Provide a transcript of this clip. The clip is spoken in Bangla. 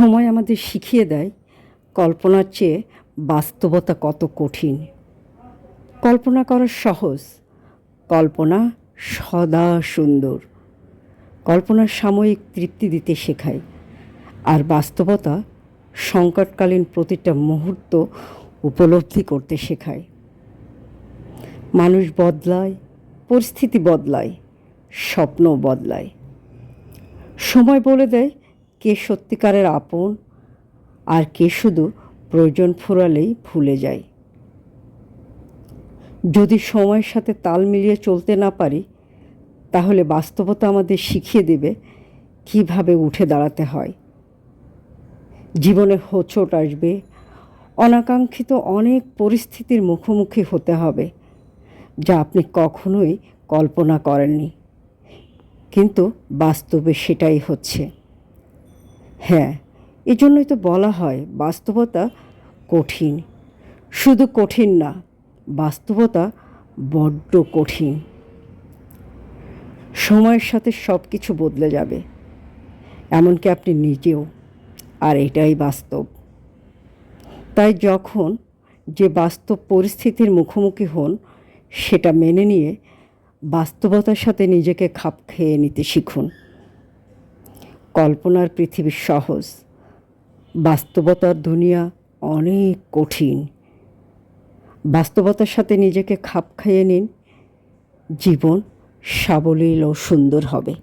সময় আমাদের শিখিয়ে দেয় কল্পনার চেয়ে বাস্তবতা কত কঠিন। কল্পনা করা সহজ, কল্পনা সদা সুন্দর। কল্পনা সাময়িক তৃপ্তি দিতে শেখায়, আর বাস্তবতা সংকটকালীন প্রতিটা মুহূর্ত উপলব্ধি করতে শেখায়। মানুষ বদলায়, পরিস্থিতি বদলায় স্বপ্ন বদলায়। সময় বলে দেয় কে সত্যিকারের আপন আর কে শুধু প্রয়োজন ফুরালেই ভুলে যায়। যদি সময়ের সাথে তাল মিলিয়ে চলতে না পারি, তাহলে বাস্তবতা আমাদের শিখিয়ে দেবে কীভাবে উঠে দাঁড়াতে হয়। জীবনে হোঁচট আসবে, অনাকাঙ্ক্ষিত অনেক পরিস্থিতির মুখোমুখি হতে হবে, যা আপনি কখনোই কল্পনা করেননি। কিন্তু বাস্তবে সেটাই হচ্ছে। হ্যাঁ এজন্যই তো বলা হয় বাস্তবতা কঠিন। শুধু কঠিন না, বাস্তবতা বড্ড কঠিন। সময়ের সাথে সব কিছু বদলে যাবে। এমনকি আপনি নিজেও, আর এটাই বাস্তব। তাই যখন যে বাস্তব পরিস্থিতির মুখোমুখি হন, সেটা মেনে নিয়ে বাস্তবতার সাথে নিজেকে খাপ খেয়ে নিতে শিখুন। কল্পনার পৃথিবী সহজ, বাস্তবতার দুনিয়া অনেক কঠিন। বাস্তবতার সাথে নিজেকে খাপ খাইয়ে নিন, জীবন সাবলীল ও সুন্দর হবে।